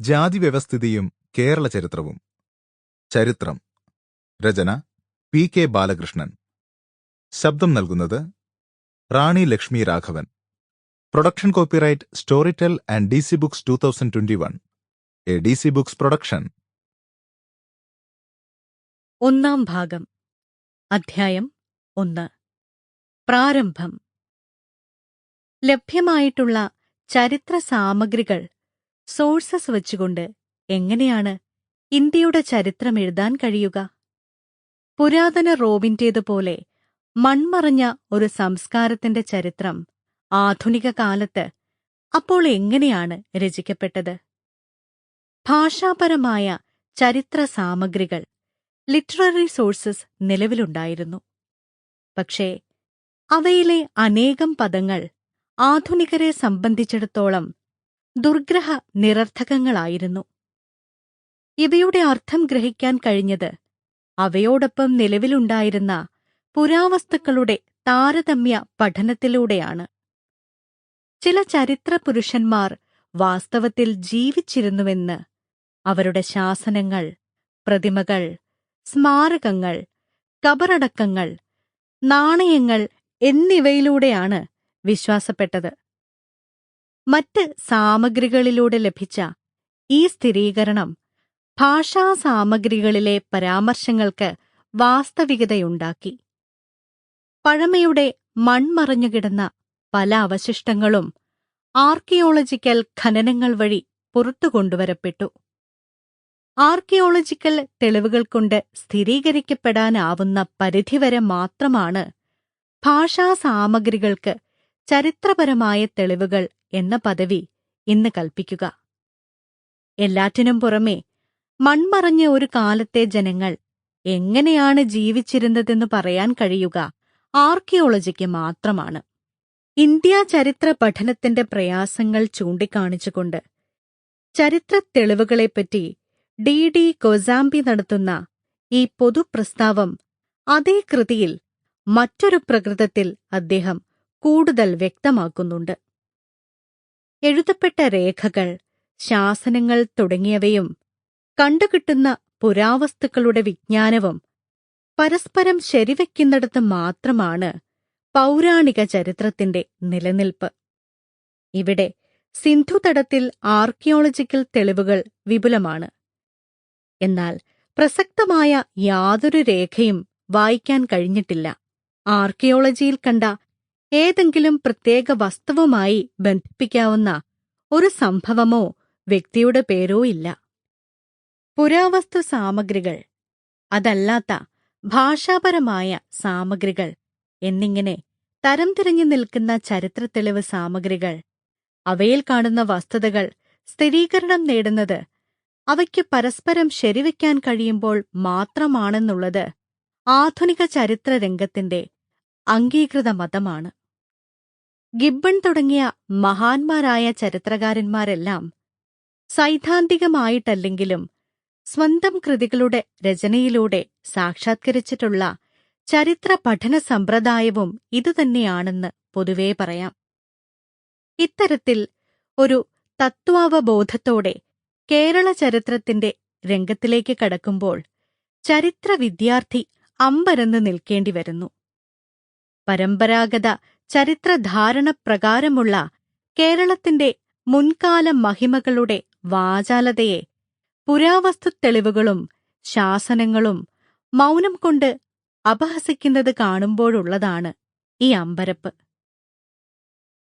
ജാതിവ്യവസ്ഥിതിയും കേരള ചരിത്രവും. ചരിത്രം. രചന. P K Balakrishnan. ശബ്ദം നൽകുന്നത് Rani Lakshmi Raghavan. Production copyright tell and D C Books two thousand twenty one. A D C Books production. ഒന്നാം ഭാഗം. അധ്യായം ഒന്ന്. പ്രാരംഭം. ലഭ്യമായിട്ടുള്ള ചരിത്ര സാമഗ്രികൾ സോഴ്സസ് വച്ചുകൊണ്ട് എങ്ങനെയാണ് ഇന്ത്യയുടെ ചരിത്രം എഴുതാൻ കഴിയുക? പുരാതന റോമിന്റേതുപോലെ മൺമറഞ്ഞ ഒരു സംസ്കാരത്തിന്റെ ചരിത്രം ആധുനിക കാലത്ത് അപ്പോൾ എങ്ങനെയാണ് രചിക്കപ്പെട്ടത്? ഭാഷാപരമായ ചരിത്ര സാമഗ്രികൾ ലിറ്റററി സോഴ്സസ് നിലവിലുണ്ടായിരുന്നു. പക്ഷേ അവയിലെ അനേകം പദങ്ങൾ ആധുനികരെ സംബന്ധിച്ചിടത്തോളം ദുർഗ്രഹ നിരർത്ഥകങ്ങളായിരുന്നു. ഇവയുടെ അർത്ഥം ഗ്രഹിക്കാൻ കഴിഞ്ഞത് അവയോടൊപ്പം നിലവിലുണ്ടായിരുന്ന പുരാവസ്തുക്കളുടെ താരതമ്യ പഠനത്തിലൂടെയാണ്. ചില ചരിത്ര പുരുഷന്മാർ വാസ്തവത്തിൽ ജീവിച്ചിരുന്നുവെന്ന് അവരുടെ ശാസനങ്ങൾ പ്രതിമകൾ സ്മാരകങ്ങൾ കബറടക്കങ്ങൾ നാണയങ്ങൾ എന്നിവയിലൂടെയാണ് വിശ്വാസപ്പെട്ടത്. മറ്റ് സാമഗ്രികളിലൂടെ ലഭിച്ച ഈ സ്ഥിരീകരണം ഭാഷാ സാമഗ്രികളിലെ പരാമർശങ്ങൾക്ക് വാസ്തവികതയുണ്ടാക്കി. പഴമയുടെ മൺമറഞ്ഞുകിടന്ന പല അവശിഷ്ടങ്ങളും ആർക്കിയോളജിക്കൽ ഖനനങ്ങൾ വഴി പുറത്തുകൊണ്ടുവരപ്പെട്ടു ആർക്കിയോളജിക്കൽ തെളിവുകൾ കൊണ്ട് സ്ഥിരീകരിക്കപ്പെടാനാവുന്ന പരിധിവരെ മാത്രമാണ് ഭാഷാ സാമഗ്രികൾക്ക് ചരിത്രപരമായ തെളിവുകൾ എന്ന പദവി ഇന്ന് കൽപ്പിക്കുക. എല്ലാറ്റിനും പുറമേ മൺമറഞ്ഞ ഒരു കാലത്തെ ജനങ്ങൾ എങ്ങനെയാണ് ജീവിച്ചിരുന്നതെന്ന് പറയാൻ കഴിയുക ആർക്കിയോളജിക്ക് മാത്രമാണ്. ഇന്ത്യ ചരിത്ര പഠനത്തിന്റെ പ്രയാസങ്ങൾ ചൂണ്ടിക്കാണിച്ചുകൊണ്ട് ചരിത്ര തെളിവുകളെപ്പറ്റി ഡി ഡി കൊസാംബി നടത്തുന്ന ഈ പൊതുപ്രസ്താവം അതേ കൃതിയിൽ മറ്റൊരു പ്രകൃതത്തിൽ അദ്ദേഹം കൂടുതൽ വ്യക്തമാക്കുന്നുണ്ട്. എഴുതപ്പെട്ട രേഖകൾ ശാസനങ്ങൾ തുടങ്ങിയവയും കണ്ടുകിട്ടുന്ന പുരാവസ്തുക്കളുടെ വിജ്ഞാനവും പരസ്പരം ശരിവെക്കുന്നിടത്ത് മാത്രമാണ് പൗരാണിക ചരിത്രത്തിന്റെ നിലനിൽപ്പ്. ഇവിടെ സിന്ധുതടത്തിൽ ആർക്കിയോളജിക്കൽ തെളിവുകൾ വിപുലമാണ്. എന്നാൽ പ്രസക്തമായ യാതൊരു രേഖയും വായിക്കാൻ കഴിഞ്ഞിട്ടില്ല. ആർക്കിയോളജിയിൽ കണ്ട ഏതെങ്കിലും പ്രത്യേക വസ്തുവുമായി ബന്ധിപ്പിക്കാവുന്ന ഒരു സംഭവമോ വ്യക്തിയുടെ പേരോ ഇല്ല. പുരാവസ്തു സാമഗ്രികൾ അതല്ലാത്ത ഭാഷാപരമായ സാമഗ്രികൾ എന്നിങ്ങനെ തരംതിരിഞ്ഞു നിൽക്കുന്ന ചരിത്ര തെളിവ് സാമഗ്രികൾ അവയിൽ കാണുന്ന വസ്തുതകൾ സ്ഥിരീകരണം നേടുന്നത് അവയ്ക്ക് പരസ്പരം ശരിവയ്ക്കാൻ കഴിയുമ്പോൾ മാത്രമാണെന്നുള്ളത് ആധുനിക ചരിത്ര രംഗത്തിന്റെ അംഗീകൃത മതമാണ്. ഗിബ്ബൺ തുടങ്ങിയ മഹാന്മാരായ ചരിത്രകാരന്മാരെല്ലാം സൈദ്ധാന്തികമായിട്ടല്ലെങ്കിലും സ്വന്തം കൃതികളുടെ രചനയിലൂടെ സാക്ഷാത്കരിച്ചിട്ടുള്ള ചരിത്ര പഠന സമ്പ്രദായവും ഇതുതന്നെയാണെന്ന് പൊതുവേ പറയാം. ഇത്തരത്തിൽ ഒരു തത്വാവബോധത്തോടെ കേരള ചരിത്രത്തിന്റെ രംഗത്തിലേക്ക് കടക്കുമ്പോൾ ചരിത്ര വിദ്യാർത്ഥി അമ്പരന്ന് നിൽക്കേണ്ടി വരുന്നു പരമ്പരാഗത ചരിത്രധാരണ പ്രകാരമുള്ള കേരളത്തിന്റെ മുൻകാല മഹിമകളുടെ വാചാലതയെ പുരാവസ്തു തെളിവുകളും ശാസനങ്ങളും മൗനം കൊണ്ട് അപഹസിക്കുന്നത് കാണുമ്പോഴുള്ളതാണ് ഈ അമ്പരപ്പ്.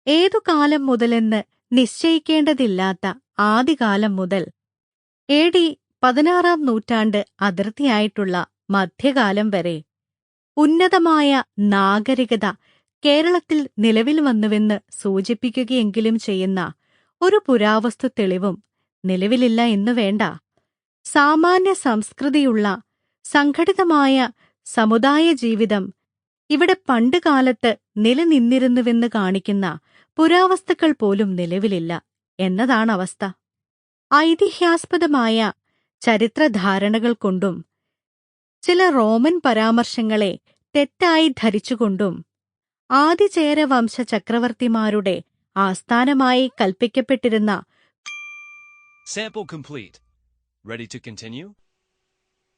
ഏതു കാലം മുതലെന്ന് നിശ്ചയിക്കേണ്ടതില്ലാത്ത ആദികാലം മുതൽ എ ഡി പതിനാറാം നൂറ്റാണ്ട് അതിർത്തിയായിട്ടുള്ള മധ്യകാലം വരെ ഉന്നതമായ നാഗരികത കേരളത്തിൽ നിലവിൽ വന്നുവെന്ന് സൂചിപ്പിക്കുകയെങ്കിലും ചെയ്യുന്ന ഒരു പുരാവസ്തു തെളിവും നിലവിലില്ല എന്നു വേണ്ട. സാമാന്യ സംസ്കൃതിയുള്ള സംഘടിതമായ സമുദായ ജീവിതം ഇവിടെ പണ്ടുകാലത്ത് നിലനിന്നിരുന്നുവെന്ന് കാണിക്കുന്ന പുരാവസ്തുക്കൾ പോലും നിലവിലില്ല എന്നതാണ് അവസ്ഥ. ഐതിഹ്യാസ്പദമായ ചരിത്രധാരണകൾ കൊണ്ടും ചില റോമൻ പരാമർശങ്ങളെ തെറ്റായി ധരിച്ചുകൊണ്ടും ആദിചേരവംശ ചക്രവർത്തിമാരുടെ ആസ്ഥാനമായി കൽപ്പിക്കപ്പെട്ടിരുന്ന Sample complete. Ready to continue?